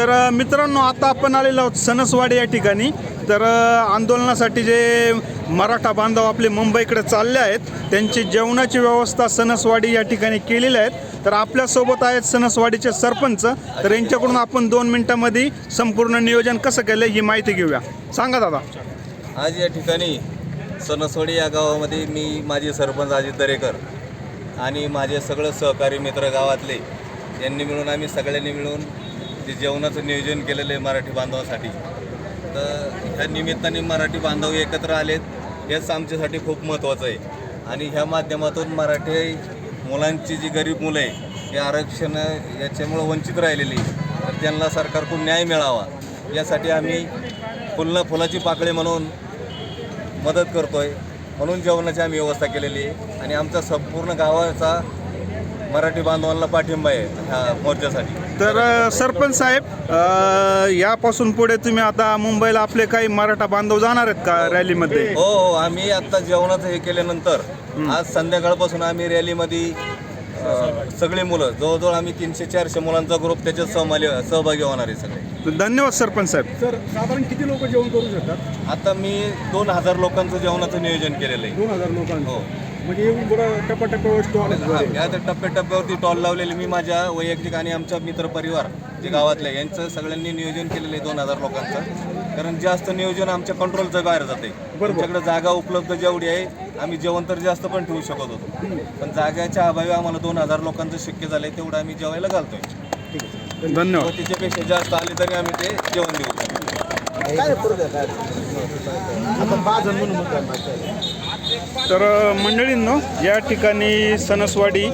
तर मित्रांनो आता आपण आलेलो आहोत सणसवाडी या ठिकाणी. तर आंदोलनासाठी जे मराठा बांधव आपले मुंबईकडे चालले आहेत त्यांची जेवणाची व्यवस्था सणसवाडी या ठिकाणी केलेली आहेत. तर आपल्यासोबत आहेत सणसवाडीचे सरपंच. तर यांच्याकडून आपण दोन मिनिटांमध्ये संपूर्ण नियोजन कसं केलं ही माहिती घेऊया. सांगा दादा. आज या ठिकाणी सणसवाडी या गावामध्ये मी माझे सरपंच अजित दरेकर आणि माझे सगळं सहकारी मित्र गावातले यांनी मिळून आम्ही सगळ्यांनी मिळून जे जेवणाचं नियोजन केलेलं आहे मराठी बांधवासाठी. तर ह्या निमित्ताने मराठी बांधव एकत्र आलेत हेच आमच्यासाठी खूप महत्त्वाचं आहे. आणि ह्या माध्यमातून मराठी मुलांची जी गरीब मुलं आहे हे आरक्षण याच्यामुळं वंचित राहिलेली तर त्यांना सरकारकडून न्याय मिळावा यासाठी आम्ही फुलं फुलाची पाकळी म्हणून मदत करतो आहे म्हणून जेवणाची आम्ही व्यवस्था केलेली आहे. आणि आमचा संपूर्ण गावाचा मराठी बांधवांना पाठिंबा आहे ह्या मोर्चासाठी. तर सरपंच साहेब अ, यापासून पुढे तुम्ही आता मुंबईला आपले काही मराठा बांधव जाणार आहेत का रॅलीमध्ये? हो हो आम्ही आता जेवणाचं हे केल्यानंतर आज संध्याकाळपासून आम्ही रॅलीमध्ये अ, सगळी मुलं जवळजवळ आम्ही तीनशे चारशे मुलांचा ग्रुप त्याच्यात सहमाली सहभागी होणार आहे सगळे. धन्यवाद सरपंच साहेब. सर साधारण किती लोक जेवण करू शकतात? आता मी दोन हजार लोकांचं जेवणाचं नियोजन केलेलं आहे. दोन हजार लोकांचं? हो. म्हणजे टप्प्याटप्प्यावर स्टॉल. या तर टप्प्याटप्प्यावरती टॉल लावलेले मी माझ्या वैयक्तिक आणि आमच्या मित्रपरिवार जे गावातले यांचं सगळ्यांनी नियोजन केलेलं आहे दोन हजार लोकांचं. कारण जास्त नियोजन आमच्या कंट्रोलचं बाहेर जाते आमच्याकडे जागा उपलब्ध जेवढी आहे आम्ही जेवण तर जास्त पण ठेवू शकत होतो. पण जागाच्या अभावी आम्हाला दोन हजार लोकांचं शक्य झालंय तेवढं आम्ही जेवायला घालतोय. धन्यवाद. त्याच्यापेक्षा जास्त आले तरी आम्ही ते जेवण देऊ शकतो. तर मंडळींनो या ठिकाणी सणसवाडी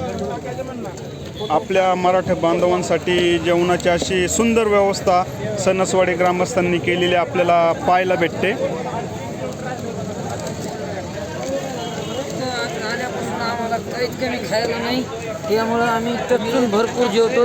आपल्या मराठा बांधवांसाठी जेवणाची अशी सुंदर व्यवस्था सणसवाडी ग्रामस्थांनी केलेली आपल्याला पाहायला भेटते. त्यामुळं आम्ही भरपूर जेवतो.